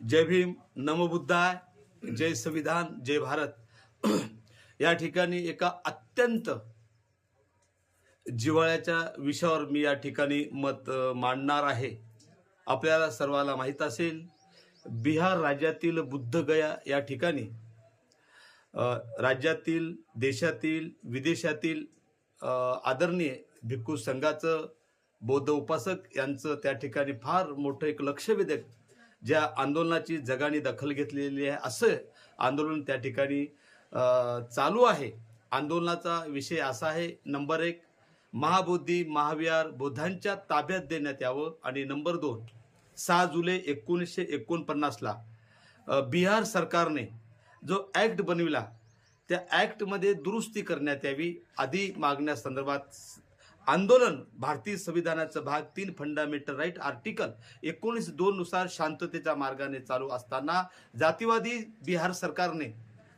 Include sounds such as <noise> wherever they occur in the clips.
जय भीम नमबुद्धाय जय संविधान जय भारत. <clears throat> या ठिकाणी एका अत्यंत जिव्हाळ्याच्या विषयावर मी या ठिकाणी मत मांडणार आहे. आपल्याला सर्वाला माहीत असेल बिहार राज्यातील बुद्धगया या ठिकाणी राज्यातील देशातील विदेशातील आदरणीय भिक्खू संघाचं बौद्ध उपासक यांचं त्या ठिकाणी फार मोठं एक लक्षवेधक ज्या आंदोलनाची जगाने दखल घेतलेली आहे असं आंदोलन त्या ठिकाणी चालू आहे. आंदोलनाचा विषय असा आहे नंबर एक महाबोधी महाविहार बुद्धांच्या ताब्यात देण्यात यावं आणि नंबर दोन सहा जुलै एकोणीसशे एकोणपन्नासला बिहार सरकारने जो ॲक्ट बनविला त्या ॲक्टमध्ये दुरुस्ती करण्यात यावी आदी मागण्यासंदर्भात आंदोलन भारतीय संविधानाचा भाग तीन फंडामेंटल राईट आर्टिकल एकोणीस दोन नुसार शांततेच्या मार्गाने चालू असताना जातीवादी बिहार सरकारने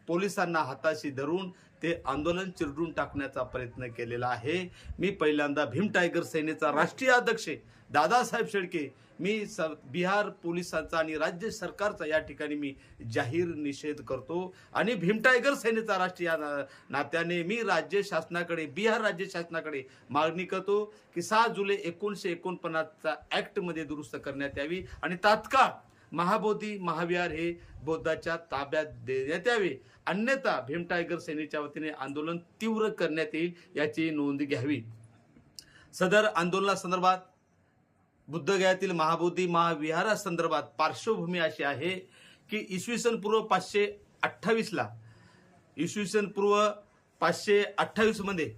पोलिसांना हाताशी धरून ते आंदोलन चिरडून टाकण्याचा प्रयत्न केलेला आहे. मी पहिल्यांदा भीम टायगर सेनेचा राष्ट्रीय अध्यक्ष दादासाहेब शेळके मी सर बिहार पोलिसांचा आणि राज्य सरकारचा या ठिकाणी मी जाहीर निषेध करतो. आणि भीम टायगर सेनेचा राष्ट्रीय ना- नात्याने मी राज्य शासनाकडे बिहार राज्य शासनाकडे मागणी करतो की सहा जुलै एकोणीसशे एकोणपन्नासचा ॲक्टमध्ये दुरुस्त करण्यात यावी आणि तात्काळ महाबोधी महाविहार हे बौद्धाच्या ताब्यात देण्यात यावे. अन्यथा भीम टायगर सेनेच्या वतीने आंदोलन तीव्र करण्यात येईल याची नोंद घ्यावी. सदर आंदोलनासंदर्भात बुद्धगयातील महाबोधी महाविहारासंदर्भात पार्श्वभूमी अशी आहे की इसवी सन पूर्व पाचशे अठ्ठावीसला इसवी सन पूर्व पाचशे अठ्ठावीसमध्ये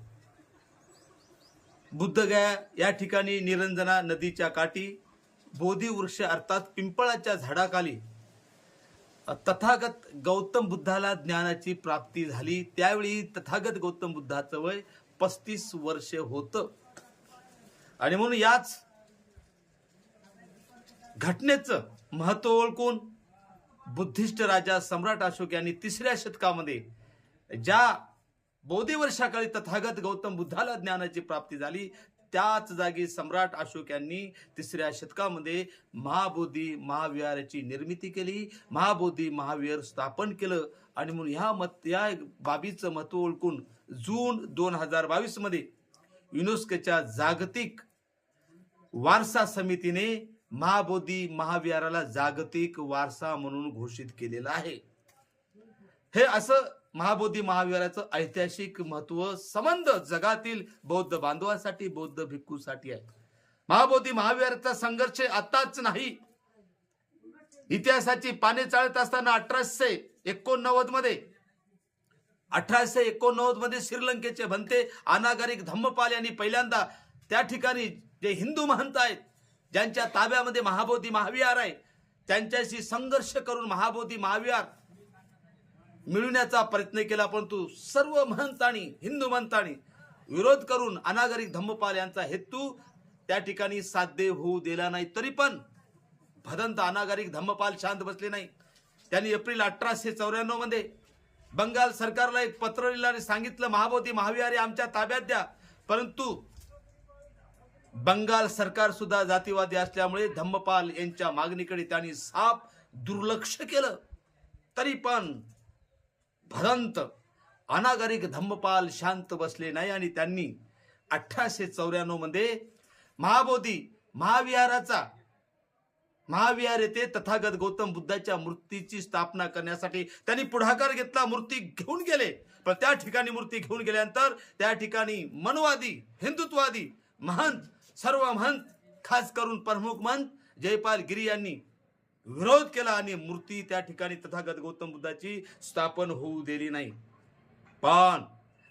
बुद्धगया या ठिकाणी निरंजना नदीच्या काठी बोधी वृक्ष अर्थात पिंपळाच्या झाडाखाली तथागत गौतम बुद्धाला ज्ञानाची प्राप्ती झाली. त्यावेळी तथागत गौतम बुद्धाचं वय पस्तीस वर्ष होतं. आणि म्हणून याच घटनेचं महत्त्व ओळखून बुद्धिस्ट राजा सम्राट अशोक यांनी तिसऱ्या शतकामध्ये ज्या बोधी वर्षाकाळी तथागत गौतम बुद्धाला ज्ञानाची प्राप्ती झाली त्याच जागी सम्राट अशोक यांनी तिसऱ्या शतकामध्ये महाबोधी महाविहाराची निर्मिती केली महाबोधी महाविहार स्थापन केलं आणि म्हणून ह्या मत या बाबीचं महत्त्व ओळखून जून दोन हजार बावीसमध्ये युनेस्कोच्या जागतिक वारसा समितीने महाबोधी महाविहाराला जागतिक वारसा म्हणून घोषित केलेला आहे. हे असं महाबोधी महाविहाराचं ऐतिहासिक महत्त्व संबंध जगातील बौद्ध बांधवांसाठी बौद्ध भिक्खूसाठी आहे. महाबोधी महाविहाराचा संघर्ष आताच नाही. इतिहासाची पाने चालत असताना अठराशे एकोणनव्वदमध्ये अठराशे एकोणनव्वदमध्ये श्रीलंकेचे भंते अनागरिक धम्मपाल यांनी पहिल्यांदा त्या ठिकाणी जे हिंदू महंत आहेत ज्यांच्या ताब्यामध्ये महाबोधी महाविहार आहे त्यांच्याशी संघर्ष करून महाबोधी महाविहार मिळवण्याचा प्रयत्न केला परंतु सर्व महंतांनी हिंदू महंतांनी विरोध करून अनागरिक धम्मपाल यांचा हेतू त्या ठिकाणी साध्य होऊ दिला नाही. तरी पण भदंत अनागरिक धम्मपाल शांत बसले नाही. त्यांनी एप्रिल अठराशे चौऱ्याण्णवमध्ये बंगाल सरकारला एक पत्र लिहिलं आणि सांगितलं महाबोधी महाविहारी आमच्या ताब्यात द्या परंतु बंगाल सरकार सुद्धा जातीवादी असल्यामुळे धम्मपाल यांच्या मागणीकडे त्यांनी साफ दुर्लक्ष केलं. तरी पण भदंत अनागरिक धम्मपाल शांत बसले नाही आणि त्यांनी अठराशे चौऱ्याण्णवमध्ये महाबोधी महाविहाराचा महाविहार येथे तथागत गौतम बुद्धाच्या मूर्तीची स्थापना करण्यासाठी त्यांनी पुढाकार घेतला मूर्ती घेऊन गेले. पण त्या ठिकाणी मूर्ती घेऊन गेल्यानंतर त्या ठिकाणी मनवादी हिंदुत्ववादी महंत सर्व महंत खास करून प्रमुख महंत जयपाल गिरी यांनी विरोध केला आणि मूर्ती त्या ठिकाणी तथागत गौतम बुद्धाची स्थापन होऊ दिली नाही. पण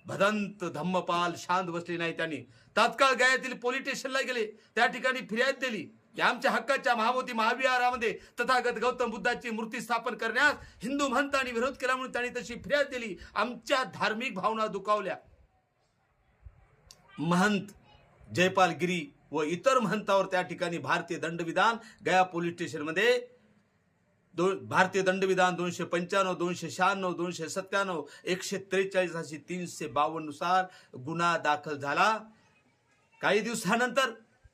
भदंत धम्मपाल शांत बसले नाही त्यांनी तात्काळ गयातील पोलीस स्टेशनला गेले. त्या ठिकाणी फिर्याद दिली की आमच्या हक्काच्या महाबोधी महाविहारामध्ये तथागत गौतम बुद्धाची मूर्ती स्थापन करण्यास हिंदू महंतांनी विरोध केला म्हणून त्यांनी तशी फिर्याद दिली. आमच्या धार्मिक भावना दुखावल्या. महंत जयपाल गिरी व इतर महंतावर त्या ठिकाणी भारतीय दंडविधान गया पोलीस स्टेशनमध्ये दोन भारतीय दंडविधान दोनशे पंच्याण्णव दोनशे शहाण्णव दोनशे सत्त्याण्णव एकशे त्रेचाळीस अशी तीनशे बावन्ननुसार गुन्हा दाखल झाला. काही दिवसानंतर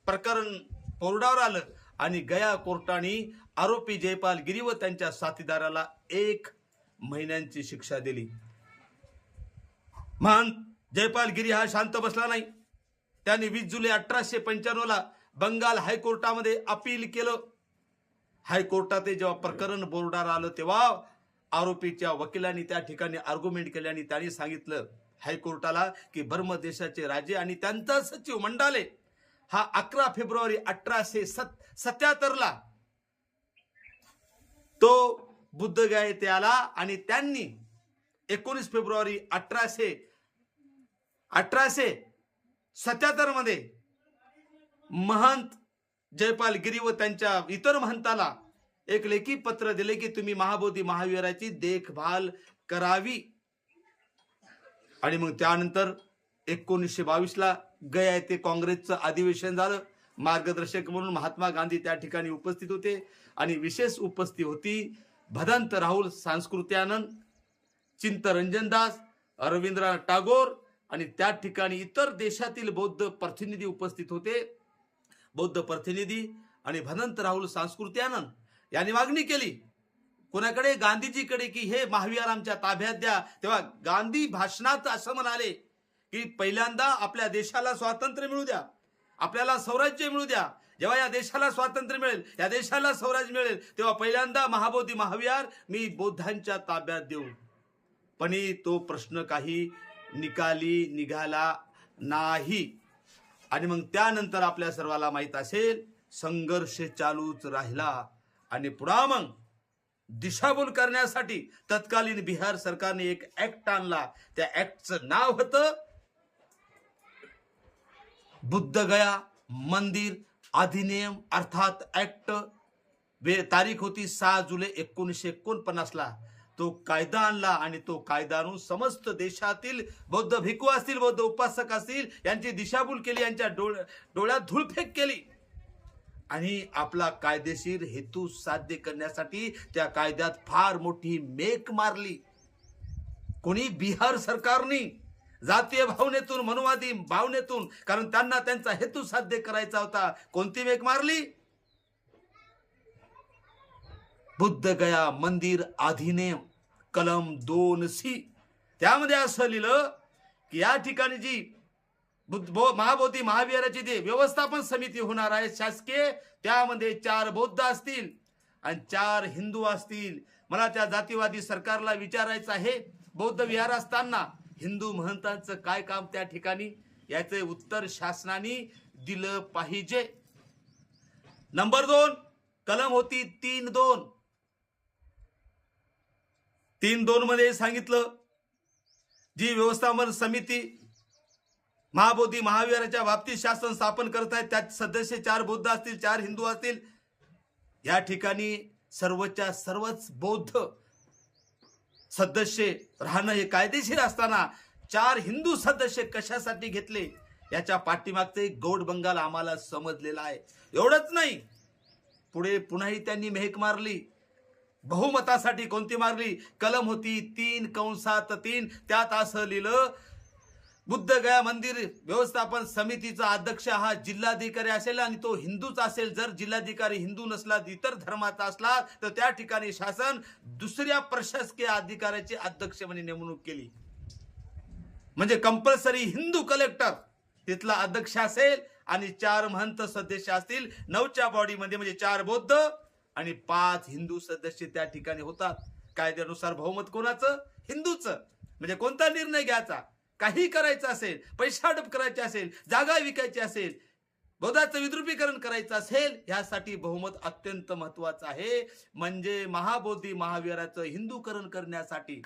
प्रकरण कोर्टावर आलं आणि गया कोर्टाने आरोपी जयपाल गिरी व त्यांच्या साथीदाराला एक महिन्यांची शिक्षा दिली. महान जयपाल गिरी हा शांत बसला नाही. त्यांनी वीस जुलै अठराशे पंच्याण्णवला बंगाल हायकोर्टामध्ये अपील केलं. हायकोर्टात जेव्हा प्रकरण बोर्डावर आलं तेव्हा आरोपीच्या वकिलांनी त्या ठिकाणी आर्ग्युमेंट केले आणि त्यांनी सांगितलं हायकोर्टाला की बर्म देशाचे राजे आणि त्यांचा सचिव मंडाले हा अकरा फेब्रुवारी अठराशे सत सत्याहत्तरला तो बुद्ध गायते आला आणि त्यांनी एकोणीस फेब्रुवारी अठराशे अठराशे सत्याहत्तरमध्ये महंत जयपाल गिरी व त्यांच्या इतर महंताला एक लेखी पत्र दिले की तुम्ही महाबोधी महावीराची देखभाल करावी. आणि मग त्यानंतर एकोणीसशे बावीस ला गया येथे काँग्रेसचं अधिवेशन झालं. मार्गदर्शक म्हणून महात्मा गांधी त्या ठिकाणी उपस्थित होते. आणि विशेष उपस्थित होती भदंत राहुल सांस्कृत्यानंद चिंतरंजन दास रवींद्रनाथ टागोर आणि त्या ठिकाणी इतर देशातील बौद्ध प्रतिनिधी उपस्थित होते. बौद्ध प्रतिनिधी आणि भनंत राहुल सांस्कृती आनंद यांनी मागणी केली. कोणाकडे? गांधीजीकडे की हे महाविहार आमच्या ताब्यात द्या. तेव्हा गांधी भाषणात असं म्हणाले की पहिल्यांदा आपल्या देशाला स्वातंत्र्य मिळू द्या. आपल्याला स्वराज्य मिळू द्या. जेव्हा या देशाला स्वातंत्र्य मिळेल या देशाला स्वराज्य मिळेल तेव्हा पहिल्यांदा महाबोधी महाविहार मी बौद्धांच्या ताब्यात देऊ पण तो प्रश्न काही निकाली निघाला नाही. आणि मग त्यानंतर आपल्या सर्वाला माहीत असेल संघर्ष चालूच राहिला. आणि पुन्हा मग दिशाभूल करण्यासाठी तत्कालीन बिहार सरकारने एक ऍक्ट आणला. त्या ऍक्टचं नाव होतं बुद्धगया मंदिर अधिनियम अर्थात ऍक्ट वे तारीख होती सहा जुलै एकोणीसशे एकोणपन्नासला. तो कायदा आणला आणि तो कायदा आणून समस्त देशातील बौद्ध भिक्खू असतील बौद्ध उपासक असतील यांची दिशाभूल केली यांच्या डोळ डोळ्यात धूळफेक केली. आणि आपला कायदेशीर हेतू साध्य करण्यासाठी त्या कायद्यात फार मोठी मेक मारली. कोणी बिहार सरकारने जातीय भावनेतून मनुवादी भावनेतून कारण त्यांना त्यांचा हेतू साध्य करायचा होता कोणती मेक मारली? बुद्ध गया मंदिर अधिनियम. कलम दोन सी. त्यामध्ये असं लिहिलं की या ठिकाणी जी बुद्ध महाबोधी महावीराची जी व्यवस्थापन समिती होणार आहे शासकीय त्यामध्ये चार बौद्ध असतील आणि चार हिंदू असतील. मला त्या जातीवादी सरकारला विचारायचं आहे. बौद्ध विहार असताना हिंदू महंतांचं काय काम त्या ठिकाणी? याचे उत्तर शासनाने दिलं पाहिजे. नंबर दोन कलम होती तीन दोन. तीन दोन मध्ये सांगितलं. जी व्यवस्थापन समिती महाबोधी महावीराच्या बाबतीत शासन स्थापन करत आहेत त्यात सदस्य चार बौद्ध असतील चार हिंदू असतील. या ठिकाणी सर्वच्या सर्वच बौद्ध सदस्य राहणं हे कायदेशीर असताना चार हिंदू सदस्य कशासाठी घेतले? याच्या पाठीमागचं एक गौड बंगाल आम्हाला समजलेला आहे. एवढंच नाही. पुढे पुन्हाही त्यांनी मेहक मारली. बहुमतासाठी कोणती मारली? कलम होती तीन कंसात तीन. त्यात असं लिहिलं बुद्ध गया मंदिर व्यवस्थापन समितीचा अध्यक्ष हा जिल्हाधिकारी असेल आणि तो हिंदूच असेल. जर जिल्हाधिकारी हिंदू नसला इतर धर्माचा असला तर त्या ठिकाणी शासन दुसऱ्या प्रशासकीय अधिकाऱ्याची अध्यक्ष म्हणून नेमणूक केली. म्हणजे कंपल्सरी हिंदू कलेक्टर तिथला अध्यक्ष असेल आणि चार महंत सदस्य असतील. नऊच्या बॉडीमध्ये म्हणजे चार बौद्ध आणि पाच हिंदू सदस्य त्या ठिकाणी होतात. कायद्यानुसार बहुमत कोणाचं? हिंदूचं. म्हणजे कोणता निर्णय घ्यायचा? काही करायचं असेल पैशाडप करायचे असेल जागा विकायची असेल बोधाचं विद्रुपीकरण करायचं असेल ह्यासाठी बहुमत अत्यंत महत्वाचं आहे. म्हणजे महाबोधी महावीराचं हिंदूकरण करण्यासाठी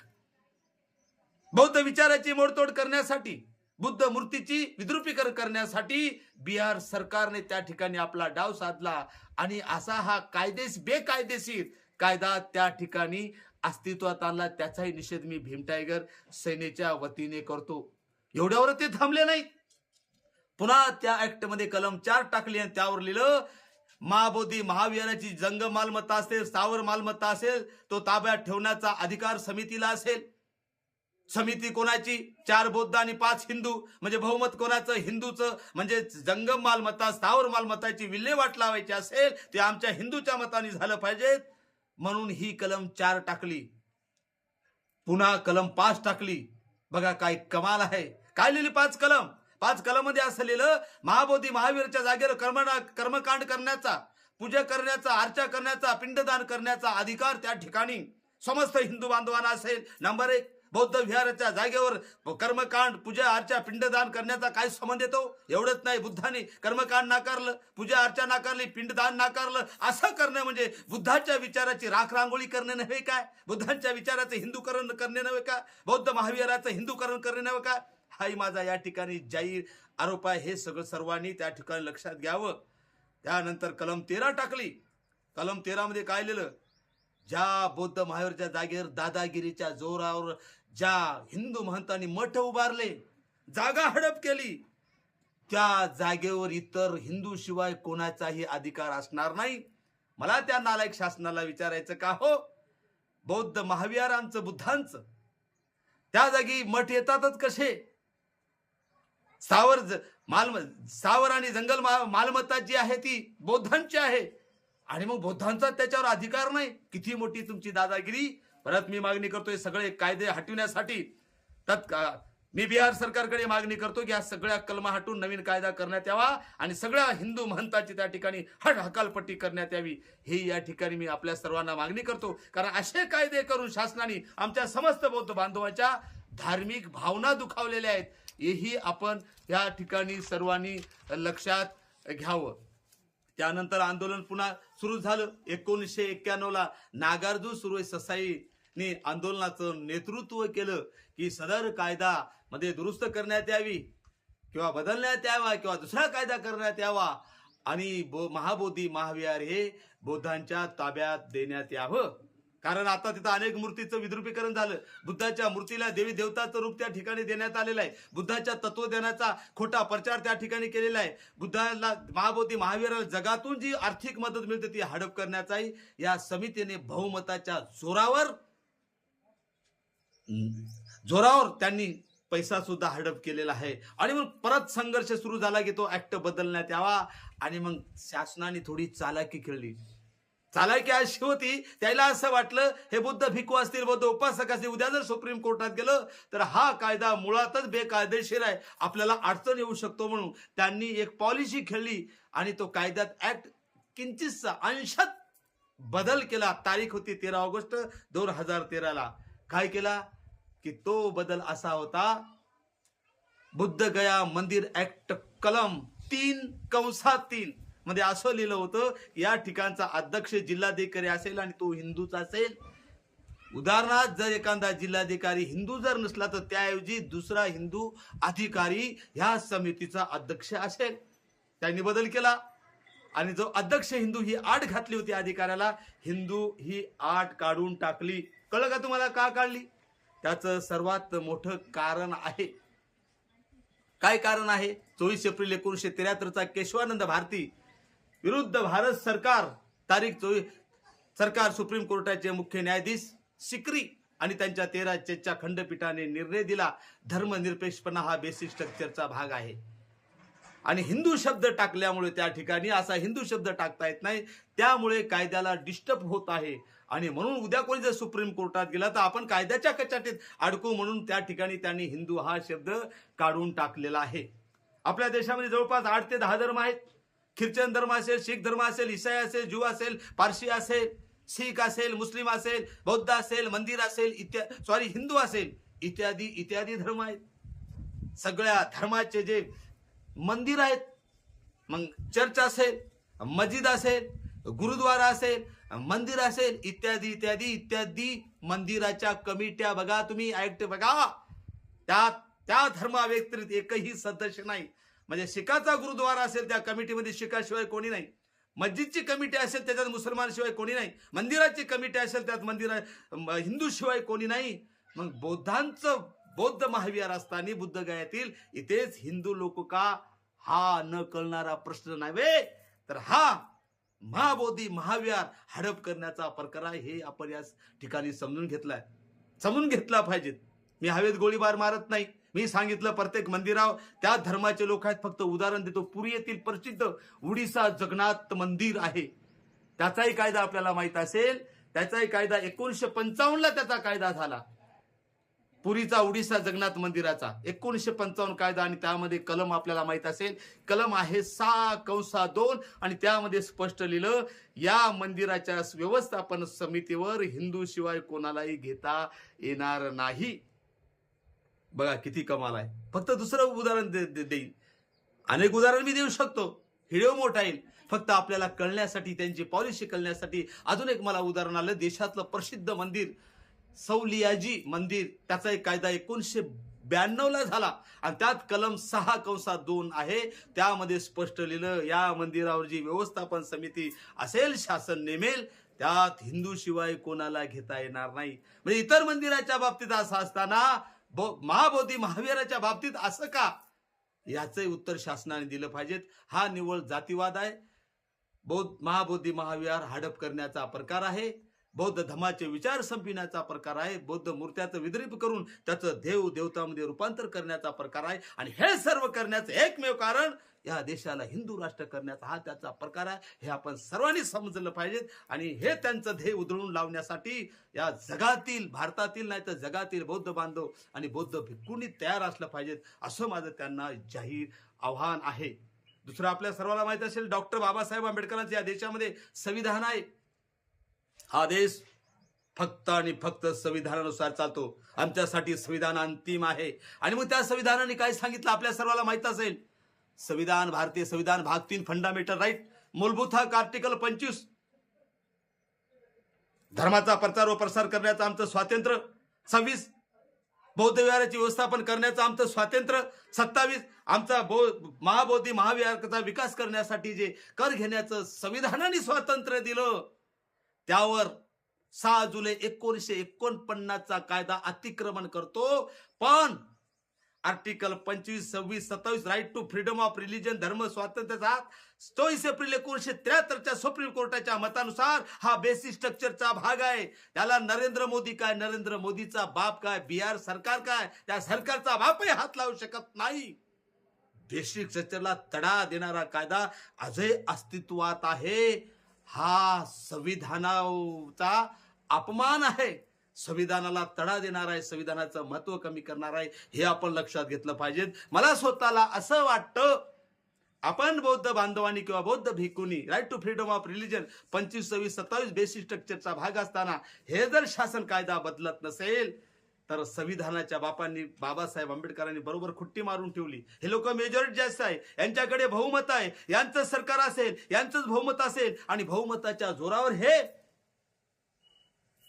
बौद्ध विचाराची मोडतोड करण्यासाठी बुद्ध मूर्तीची विद्रुपीकरण करण्यासाठी बिहार सरकारने त्या ठिकाणी आपला डाव साधला. आणि असा हा कायदेस बेकायदेशीर कायदा त्या ठिकाणी अस्तित्वात आणला. त्याचाही निषेध मी भीम टायगर सेनेच्या वतीने करतो. एवढ्यावर ते थांबले नाहीत. पुन्हा त्या ऍक्टमध्ये कलम चार टाकली आणि त्यावर लिहिलं महाबोधी महाविहाराची जंग मालमत्ता असेल स्थावर मालमत्ता असेल तो ताब्यात ठेवण्याचा अधिकार समितीला असेल. समिती कोणाची? चार बौद्ध आणि पाच हिंदू. म्हणजे बहुमत कोणाचं? हिंदूचं. म्हणजे जंगम मालमत्ता स्थावर मालमत्ताची विल्हेवाट लावायची असेल ते आमच्या हिंदूच्या मताने झालं पाहिजे म्हणून ही कलम चार टाकली. पुन्हा कलम पाच टाकली. बघा काय कमाल आहे. काय लिहिली पाच कलम? पाच कलममध्ये असं लिहिलं महाबोधी महावीरच्या जागेवर कर्म कर्मकांड करण्याचा पूजा करण्याचा अर्चा करण्याचा पिंडदान करण्याचा अधिकार त्या ठिकाणी समस्त हिंदू बांधवांना असेल. नंबर एक बौद्ध विहाराच्या जागेवर कर्मकांड पूजा अर्चा पिंडदान करण्याचा काय संबंध येतो? एवढंच नाही. बुद्धाने कर्मकांड नाकारलं पूजा अर्चा नाकारली पिंडदान नाकारलं असं करणं म्हणजे बुद्धाच्या विचाराची राख रांगोळी करणे नव्हे काय बुद्धांच्या विचाराचं हिंदूकरण करणे नव्हे का? बौद्ध महावीराचं हिंदूकरण करणे नव्हे का? हाही माझा या ठिकाणी जाहीर आरोप आहे. हे सगळं सर्वांनी त्या ठिकाणी लक्षात घ्यावं. त्यानंतर कलम तेरा टाकली. कलम तेरामध्ये काय लिहिलं? ज्या बौद्ध महावीरच्या जागेवर दादागिरीच्या जोरावर ज्या हिंदू महंतांनी मठ उभारले जागा हडप केली त्या जागेवर इतर हिंदू शिवाय कोणाचाही अधिकार असणार नाही. मला त्या नालायक शासनाला विचारायचं का हो? बौद्ध महाविहारांचं बुद्धांचं. त्या जागी मठ येतातच कसे? सावर मालम सावर आणि जंगल मा- मालमत्ता जी आहे ती बौद्धांची आहे. आणि मग बौद्धांचा त्याच्यावर अधिकार नाही. किती मोठी तुमची दादागिरी? परत मी मागणी करतोय सगळे कायदे हटविण्यासाठी. तत्काळ मी बिहार सरकारकडे मागणी करतो की या सगळ्या कलमा हटून नवीन कायदा करण्यात यावा आणि सगळ्या हिंदू महंताची त्या ठिकाणी हट हकालपट्टी करण्यात यावी. ही या ठिकाणी मी आपल्या सर्वांना मागणी करतो. कारण असे कायदे करून शासनाने आमच्या समस्त बौद्ध बांधवांच्या धार्मिक भावना दुखावलेल्या आहेत. हेही आपण या ठिकाणी सर्वांनी लक्षात घ्यावं. त्यानंतर आंदोलन पुन्हा सुरू झालं. एकोणीसशे एक्क्याण्णव ला नागार्जू सुरू ने आंदोलनाचं नेतृत्व केलं की सदर कायदा मध्ये दुरुस्त करण्यात यावी किंवा बदलण्यात यावा किंवा दुसरा कायदा करण्यात यावा. आणि बो महाबोधी महाविहार हे बौद्धांच्या ताब्यात देण्यात यावं. कारण आता तिथं अनेक मूर्तीचं विद्रुपीकरण झालं. बुद्धाच्या मूर्तीला देवी देवताचं रूप त्या ठिकाणी देण्यात आलेलं आहे. बुद्धाच्या तत्वज्ञानाचा खोटा प्रचार त्या ठिकाणी केलेला आहे. बुद्धाला महाबोधी महावीराला जगातून जी आर्थिक मदत मिळते ती हडप करण्याचाही या समितीने बहुमताच्या जोरावर जोरावर त्यांनी पैसा सुद्धा हडप केलेला आहे. आणि मग परत संघर्ष सुरू झाला की तो ऍक्ट बदलण्यात यावा. आणि मग शासनाने थोडी चालाकी खेळली. चालाकी अशी होती. त्याला असं वाटलं हे बुद्ध भिकू असतील बौद्ध उपासक असतील उद्या जर सुप्रीम कोर्टात गेलं तर हा कायदा मुळातच बेकायदेशीर आहे. आपल्याला अडचण येऊ शकतो म्हणून त्यांनी एक पॉलिसी खेळली आणि तो कायद्यात ऍक्ट किंचितसा अंशात बदल केला. तारीख होती तेरा ऑगस्ट दोन हजार तेराला. काय केला? की तो बदल असा होता बुद्ध गया मंदिर ऍक्ट कलम तीन कंसात तीन. मध्ये असं लिहिलं होतं या ठिकाणचा अध्यक्ष जिल्हाधिकारी असेल आणि तो हिंदूच असेल. उदाहरणार्थ जर एखादा जिल्हाधिकारी हिंदू जर नसला तर त्याऐवजी दुसरा हिंदू अधिकारी ह्या समितीचा अध्यक्ष असेल. त्यांनी बदल केला. आणि जो अध्यक्ष हिंदू ही आठ घातली होती अधिकाऱ्याला हिंदू ही आठ काढून टाकली. कळलं का तुम्हाला का काढली? त्याचं सर्वात मोठं कारण आहे. काय कारण आहे? चोवीस एप्रिल एकोणीसशे त्र्याहत्तरचा केशवानंद भारती विरुद्ध भारत सरकार तारीख चोवीस सरकार सुप्रीम कोर्टाचे मुख्य न्यायाधीश सिक्री आणि त्यांच्या तेरा जजच्या खंडपीठाने निर्णय दिला. धर्मनिरपेक्षपणा हा बेसिक स्ट्रक्चरचा भाग आहे. आणि हिंदू शब्द टाकल्यामुळे त्या ठिकाणी असा हिंदू शब्द टाकता येत नाही. त्यामुळे कायद्याला डिस्टर्ब होत आहे. आणि म्हणून उद्या कोणी जर सुप्रीम कोर्टात गेला तर आपण कायद्याच्या कचाटीत अडकू म्हणून त्या ठिकाणी त्यांनी हिंदू हा शब्द काढून टाकलेला आहे. आपल्या देशामध्ये जवळपास आठ ते दहा धर्म आहेत. ख्रिश्चन धर्म असेल शीख धर्म असेल ईसाई असेल ज्यू असेल पारशी असेल शीख असेल मुस्लिम असेल बौद्ध असेल मंदिर असेल इत्यादी सॉरी हिंदू असेल इत्यादी इत्यादी धर्म आहेत. सगळ्या धर्माचे जे मंदिर आहेत मग चर्च असेल मस्जिद असेल गुरुद्वारा असेल मंदिर असेल इत्यादी इत्यादी इत्यादी मंदिराच्या कमिट्या बघा तुम्ही ऍक्ट बघा. त्या त्या धर्माव्यतिरिक्त एकही सदस्य नाही. म्हणजे शिखाचा गुरुद्वारा असेल त्या कमिटीमध्ये शिखाशिवाय कोणी नाही. मस्जिदची कमिटी असेल त्याच्यात मुसलमान शिवाय कोणी नाही. मंदिराची कमिटी असेल त्यात मंदिरा हिंदू शिवाय कोणी नाही. मग बौद्धांचं बौद्ध महाविहार असताना बुद्ध गयातील इथेच हिंदू लोक का? हा न कळणारा प्रश्न नव्हे तर हा महाबोधी महाविहार हडप करण्याचा प्रकार आहे हे आपण या ठिकाणी समजून घेतलाय. समजून घेतला पाहिजे. मी हवेत गोळीबार मारत नाही. मी सांगितलं प्रत्येक मंदिराव त्या धर्माचे लोक आहेत फक्त उदाहरण देतो. पुरी येथील प्रसिद्ध उडीसा जगन्नाथ मंदिर आहे. त्याचाही कायदा आपल्याला माहीत असेल. त्याचाही कायदा एकोणीसशे पंचावन्नला त्याचा कायदा झाला. पुरीचा उडीसा जगन्नाथ मंदिराचा. एकोणीसशे पंचावन्न कायदा आणि त्यामध्ये कलम आपल्याला माहीत असेल. कलम आहे सहा कंसा दोन आणि त्यामध्ये स्पष्ट लिहिलं या मंदिराच्या व्यवस्थापन समितीवर हिंदू शिवाय कोणालाही घेता येणार नाही. बघा किती कमाल आहे. फक्त दुसरं उदाहरण दे- देईल अनेक उदाहरण मी देऊ शकतो. हिडिओ मोठा येईल. फक्त आपल्याला कळण्यासाठी त्यांची पॉलिसी कळण्यासाठी अजून एक मला उदाहरण आलं. देशातलं प्रसिद्ध मंदिर सौलियाजी मंदिर त्याचा एक कायदा एकोणीसशे ब्याण्णवला झाला. आणि त्यात कलम सहा कंसात दोन आहे. त्यामध्ये स्पष्ट लिहिलं या मंदिरावर जी व्यवस्थापन समिती असेल शासन नेमेल त्यात हिंदू शिवाय कोणाला घेता येणार नाही. म्हणजे इतर मंदिराच्या बाबतीत असं असताना महाबोधी महावीराच्या बाबतीत असं का? याचंही उत्तर शासनाने दिलं पाहिजेत. हा निव्वळ जातीवाद आहे. बौद्ध महाबोधी महाविहार हडप करण्याचा प्रकार आहे. बौद्ध धमाचे विचार संपिण्याचा प्रकार आहे. बौद्ध मूर्त्याचं विद्रीप करून त्याचं देव देवतामध्ये रूपांतर करण्याचा प्रकार आहे. आणि हे सर्व करण्याचं एकमेव कारण या देशाला हिंदू राष्ट्र करण्याचा हा त्याचा प्रकार आहे. हे आपण सर्वांनी समजलं पाहिजेत आणि हे त्यांचं ध्येय उधळून लावण्यासाठी या जगातील भारतातील नाही तर जगातील बौद्ध बांधव आणि बौद्ध भिक्कूंनी तयार असलं पाहिजेत. असं माझं त्यांना जाहीर आव्हान आहे. दुसरं आपल्या सर्वांना माहीत असेल डॉक्टर बाबासाहेब आंबेडकरांचं या देशामध्ये संविधान आहे. हा देश फक्त आणि फक्त संविधानानुसार चालतो. आमच्यासाठी संविधान अंतिम आहे. आणि मग त्या संविधानाने काय सांगितलं आपल्या सर्वांना माहीत असेल? संविधान भारतीय संविधान भाग तीन फंडामेंटल राईट मूलभूत हक आर्टिकल पंचवीस. धर्माचा प्रचार व प्रसार करण्याचं आमचं स्वातंत्र्य. सव्वीस. बौद्ध विहाराचे व्यवस्थापन करण्याचं आमचं स्वातंत्र्य. सत्तावीस. आमचा बौ महाबोधी महाविहाराचा विकास करण्यासाठी जे कर घेण्याचं संविधानाने स्वातंत्र्य दिलं. त्यावर सहा जुलै एकोणीसशे एकोणपन्नासचा कायदा अतिक्रमण करतो. पण आर्टिकल पंचवीस सव्वीस सत्तावीस right to freedom of religion धर्म स्वातंत्र्याचा चोवीस एप्रिल एकोणीसशे त्र्याहत्तरच्या सुप्रीम कोर्टाच्या मतानुसार हा बेसिक स्ट्रक्चरचा भाग आहे. त्याला नरेंद्र मोदी काय नरेंद्र मोदीचा बाप काय बिहार सरकार काय त्या सरकारचा बापही हात लावू शकत नाही. बेसिक स्ट्रक्चरला तडा देणारा कायदा आजही अस्तित्वात आहे. हा संविधानाचा अपमान आहे. संविधानाला तडा देणार आहे संविधानाचं महत्त्व कमी करणार आहे हे आपण लक्षात घेतलं पाहिजे मला स्वतःला असं वाटतं आपण बौद्ध बांधवांनी किंवा बौद्ध भिकूनी right to freedom of religion पंचवीस सव्वीस सत्तावीस बेसिक स्ट्रक्चरचा भाग असताना हे जर शासन कायदा बदलत नसेल तर संविधानाच्या बापांनी बाबासाहेब आंबेडकरांनी बरोबर खुट्टी मारून ठेवली. हे लोक मेजॉरिटी जास्त आहे. यांच्याकडे बहुमत आहे. यांचं सरकार असेल यांचंच बहुमत असेल. आणि बहुमताच्या जोरावर हे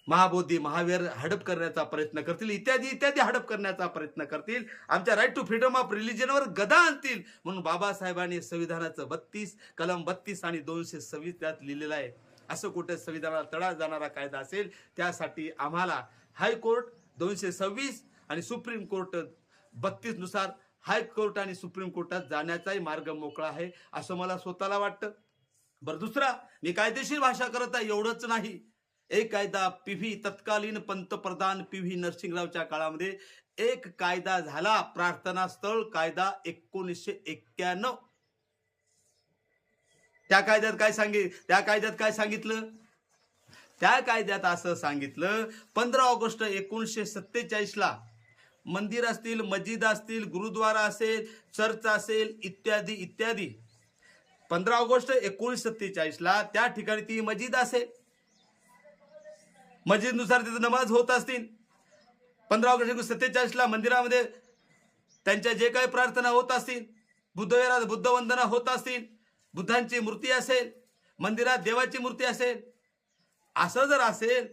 महाबोधी महावीर हडप करण्याचा प्रयत्न करतील. इत्यादी इत्यादी हडप करण्याचा प्रयत्न करतील. आमच्या राईट टू फ्रीडम ऑफ रिलिजनवर गदा आणतील. म्हणून बाबासाहेबांनी संविधानाचं बत्तीस कलम बत्तीस आणि दोनशे सव्वीस त्यात लिहिलेलं आहे. असं कुठे संविधानाला तडा जाणारा कायदा असेल त्यासाठी आम्हाला हायकोर्ट दोनशे सव्वीस आणि सुप्रीम कोर्ट बत्तीसनुसार हायकोर्ट आणि सुप्रीम कोर्टात जाण्याचाही मार्ग मोकळा आहे असं मला स्वतःला वाटतं. बरं दुसरा मी कायदेशीर भाषा करत आहे एवढंच नाही. एक कायदा पी व्ही तत्कालीन पंतप्रधान पी व्ही नरसिंहरावच्या काळामध्ये एक कायदा झाला प्रार्थना स्थळ कायदा एकोणीसशे एक्क्याण्णव. त्या कायद्यात काय सांगे त्या कायद्यात काय सांगितलं? त्या कायद्यात असं सांगितलं पंधरा ऑगस्ट एकोणीसशे सत्तेचाळीसला मंदिर असतील मस्जिद असतील गुरुद्वारा असेल चर्च असेल इत्यादी इत्यादी. पंधरा ऑगस्ट एकोणीसशे सत्तेचाळीसला त्या ठिकाणी ती मस्जिद असेल. मस्जिदनुसार तिथं नमाज होत असतील. पंधरा ऑगस्ट एकोणीस सत्तेचाळीसला मंदिरामध्ये त्यांच्या जे काही प्रार्थना होत असतील बुद्धविहारात बुद्धवंदना होत असतील बुद्धांची मूर्ती असेल मंदिरात देवाची मूर्ती असेल असं जर असेल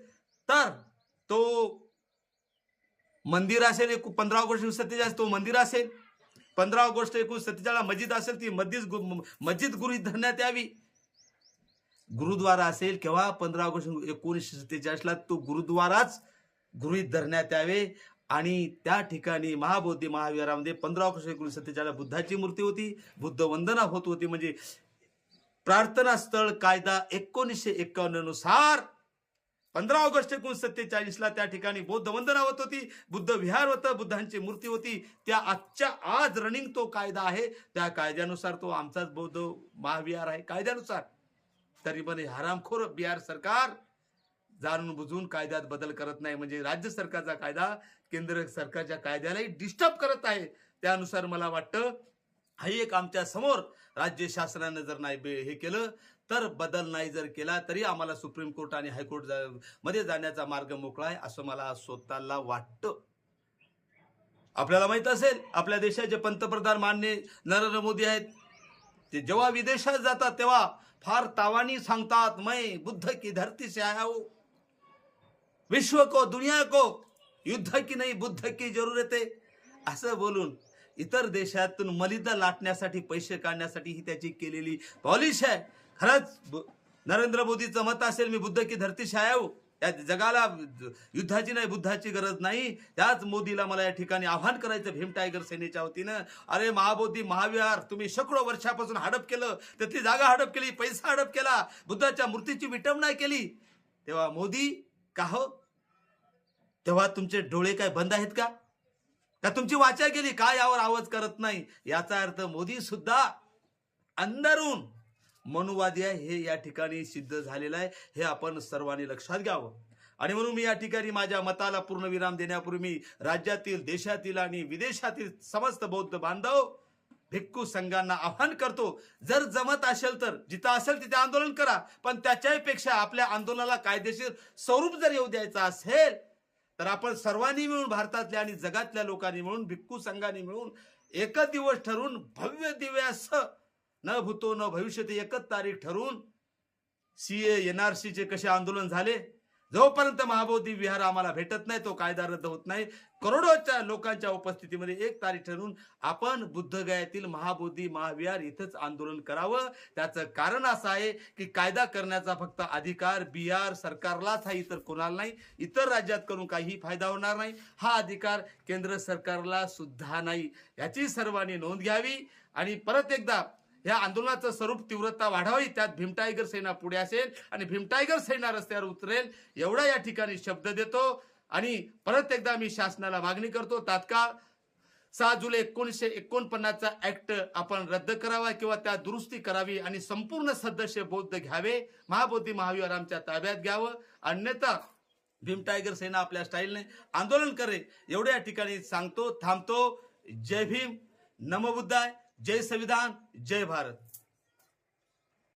तर तो मंदिर असेल एक पंधरा ऑगस्ट सत्तेचाळीस तो मंदिर असेल. पंधरा ऑगस्ट एकोणीस सत्तेचाळीस मस्जिद असेल ती मस्जिद मस्जिद गुरु धरण्यात यावी. गुरुद्वारा असेल केव्हा पंधरा ऑगस्ट एकोणीसशे सत्तेचाळीसला तो गुरुद्वाराच गृहित धरण्यात यावे. आणि त्या ठिकाणी महाबोधी महाविहारामध्ये पंधरा ऑगस्ट एकोणीसशे सत्तेचाळीस बुद्धाची मूर्ती होती बुद्ध वंदना होत होती. म्हणजे प्रार्थना स्थळ कायदा एकोणीसशे एक्कावन्ननुसार पंधरा ऑगस्ट एकोणीसशे सत्तेचाळीसला त्या ठिकाणी बौद्ध वंदना होत होती बुद्ध विहार होतं बुद्धांची मूर्ती होती. त्या आजच्या आज रनिंग तो कायदा आहे. त्या कायद्यानुसार तो आमचाच बौद्ध महाविहार आहे. कायद्यानुसार. तरी पण हरामखोर बिहार सरकार जाणून बुजून कायद्यात बदल करत नाही. म्हणजे राज्य सरकारचा कायदा केंद्र सरकारच्या कायद्यालाही डिस्टर्ब करत आहे. त्यानुसार मला वाटतं हाही एक आमच्यासमोर राज्य शासनानं जर नाही बे- हे केलं तर बदल नाही जर केला तरी आम्हाला सुप्रीम कोर्ट आणि हायकोर्ट जा- मध्ये जाण्याचा मार्ग मोकळा आहे असं मला स्वतःला वाटतं. आपल्याला माहीत असेल आपल्या देशाचे पंतप्रधान मान्य नरेंद्र मोदी आहेत ते जेव्हा विदेशात जातात तेव्हा फार तावानी सांगतात मै बुद्ध की धरती से आया हूं. विश्व को दुनिया को युद्ध की नाही बुद्ध की जरूरत. आहे असं बोलून इतर देशातून मलिदा लाटण्यासाठी पैसे काढण्यासाठी ही त्याची केलेली पॉलिश आहे. खरंच नरेंद्र मोदीचं मत असेल मी बुद्ध की धरती से या जगाला युद्धाची नाही बुद्धाची गरज नाही. त्याच मोदीला मला या ठिकाणी आव्हान करायचं भीम टायगर सेनेच्या वतीनं. अरे महाबोधी महाविहार तुम्ही शेकडो वर्षापासून हडप केलं. त्यातली जागा हडप केली पैसा हडप केला. बुद्धाच्या मूर्तीची विटंबना केली. तेव्हा मोदी का हो? तेव्हा तुमचे डोळे काय बंद आहेत का? का तुमची वाचा गेली? का यावर आवाज करत नाही? याचा अर्थ मोदी सुद्धा अंदरून मनुवादी आहे हे या ठिकाणी सिद्ध झालेलं आहे. हे आपण सर्वांनी लक्षात घ्यावं. आणि म्हणून मी या ठिकाणी माझ्या मताला पूर्णविराम देण्यापूर्वी मी राज्यातील देशातील आणि विदेशातील समस्त बौद्ध बांधव भिक्खू संघांना आव्हान करतो जर जमत असेल तर जिथं असेल तिथे आंदोलन करा. पण त्याच्याही पेक्षा आपल्या आंदोलनाला कायदेशीर स्वरूप जर येऊ द्यायचं असेल तर आपण सर्वांनी मिळून भारतातल्या आणि जगातल्या लोकांनी मिळून भिक्खू संघांनी मिळून एक दिवस ठरून भव्य दिव्यास न भूतो न भविष्य ते एकच तारीख ठरवून सीए एनआरसीचे कसे आंदोलन झाले? जोपर्यंत महाबोधी विहार आम्हाला भेटत नाही तो कायदा रद्द होत नाही. करोडोच्या लोकांच्या उपस्थितीमध्ये एक तारीख ठरवून आपण बुद्धगयातील महाबोधी महाविहार इथंच आंदोलन करावं. त्याचं कारण असं आहे की कायदा करण्याचा फक्त अधिकार बिहार सरकारलाच आहे इतर कोणाला नाही. इतर राज्यात करून काही फायदा होणार नाही. हा अधिकार केंद्र सरकारला सुद्धा नाही. याची सर्वांनी नोंद घ्यावी आणि परत एकदा या आंदोलनाचं स्वरूप तीव्रता वाढावी त्यात भीमटायगर सेना पुढे असेल आणि भीमटायगर सेना रस्त्यावर उतरेल एवढा या ठिकाणी शब्द देतो. आणि परत एकदा मी शासनाला मागणी करतो तात्काळ सहा जुलै एकोणीसशे एकोणपन्नासचा ऍक्ट आपण रद्द करावा किंवा त्या दुरुस्ती करावी आणि संपूर्ण सदस्य बौद्ध घ्यावे. महाबोधी महाविहार आमच्या ताब्यात घ्यावं. अन्यथा भीम टायगर सेना आपल्या स्टाईलने आंदोलन करे एवढ्या ठिकाणी सांगतो थांबतो. जय भीम. नमबुद्धाय जय संविधान जय भारत.